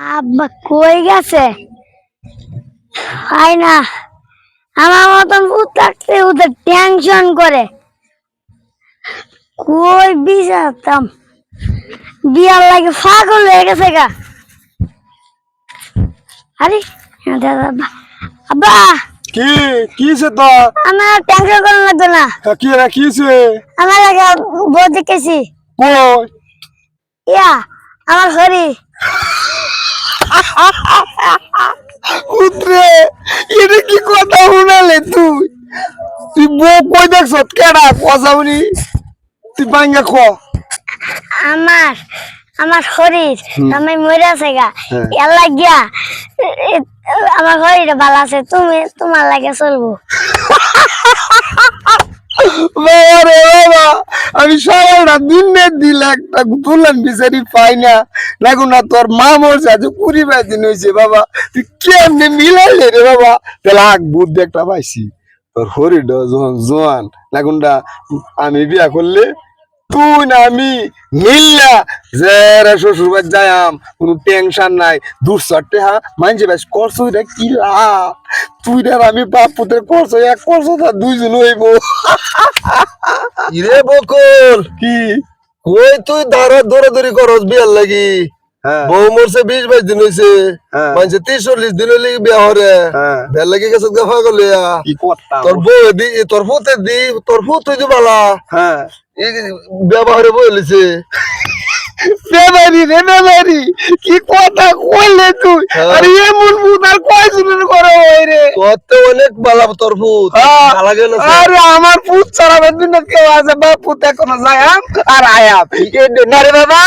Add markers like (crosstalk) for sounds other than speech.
আব্বা কই গেছে? হয় না। আমার মতন থাকতে ওদের টেনশন করে। কই বিষাতাম বিয়ার লাগে পাগল হয়ে গেছে গা। আরে দাদা আব্বা আব্বা! কি কিছে তোর আমার টেনশন করার লাগতো না। কি রে কিছে আমার লাগে বউ দেখেছি। কই? ইয়া আমার শরীর উতরে এটা কি কথা শুনালে তুই? তুই বউ কই দেখছ কেডা? কসাউনি তুই বাঙ্গা খ আমার আমার শরীর আমি মরে আছে গা। হ্যাঁ। এর লাগিয়া আমার শরীর ভালো আছে তুমি তোমার লাগে চলবো (laughs) বাবা রে বাবা আমি পাই না। না তোর দিন বাবা। রে বাবা? বুদ্ধি একটা আমি বিয়া করলে তুই না আমি মিললা। যে রে শ্বশুর বাড়ি যাইম কোনো টেনশন নাই। দূর চারটে হা মানছে বেশ করছ কি লাভ? তুই আর আমি বাপ পুত্রে করছ, এক করছ তা দুইজন হইব। (laughs) ইরে বকুল। কি? কই তুই দাঁড়া দৌড়াদৌড়ি করস বিয়ার লাগি? হ্যাঁ। বউ মরছে বিশ বাইশ দিন হয়েছে হ্যাঁ। মানছে তিরিশ চল্লিশ দিন হইলে বিয়া হরে? হ্যাঁ। বিয়ার লাগি গেছে গাফা করতাম তোর বউ দি তোর ফুতে দি তোর ফুত তুই দি বালা। হ্যাঁ। বই বলেছে বেমারি রে বেমারি কি কথা কইলে তুই? হ্যাঁ। আরে এ ভূত আর কয় জনের করে ওই রে? তোর তো অনেক বালা তোর হ্যাঁ। গেল আরে আমার পুত ছাড়া দিন কেউ আছে? বাপ পুত এখনও যায় আর আয়াম না রে বাবা।